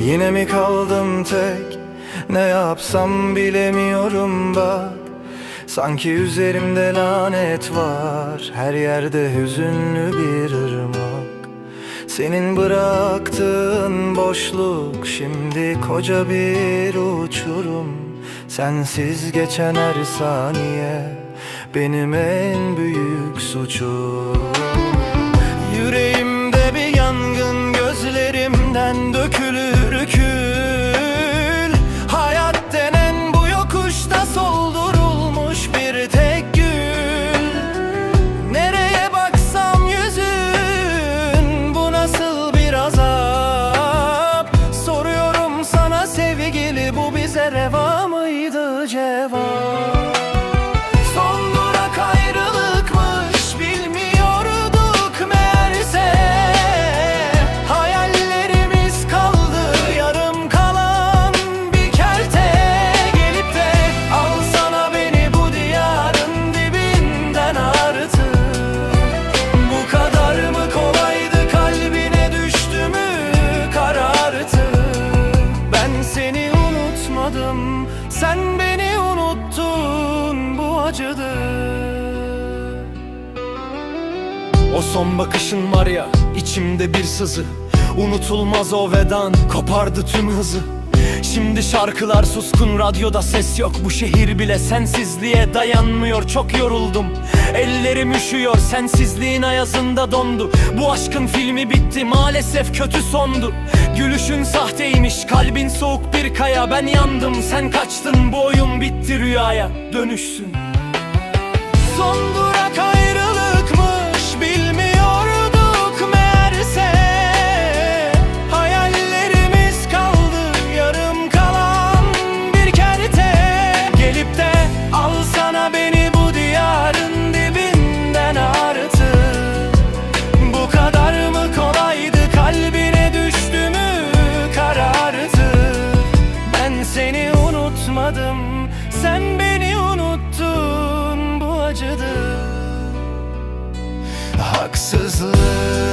Yine mi kaldım tek? Ne yapsam bilemiyorum bak. Sanki üzerimde lanet var. Her yerde hüzünlü bir ırmak. Senin bıraktığın boşluk Şimdi koca bir uçurum. Sensiz geçen her saniye Benim en büyük suçum bize reva mıydı cevap acıdır o son bakışın var ya içimde bir sızı. Unutulmaz o vedan kopardı tüm hızı. Şimdi şarkılar suskun radyoda ses yok. Bu şehir bile sensizliğe dayanmıyor. Çok yoruldum Ellerim üşüyor. Sensizliğin ayazında dondu. Bu aşkın filmi bitti maalesef kötü sondu. Gülüşün sahteymiş kalbin soğuk bir kaya. Ben yandım sen kaçtın. Bu oyun bitti rüyaya dönüşsün Son durak ayrılıkmış bilmiyorduk meğerse. Hayallerimiz kaldı yarım kalan bir kerte. Gelip de al sana beni bu diyarın dibinden artık. Bu kadar mı kolaydı kalbine düştü mü karartı Ben seni unutmadım sen beni unuttun bu acıdır Haksızlık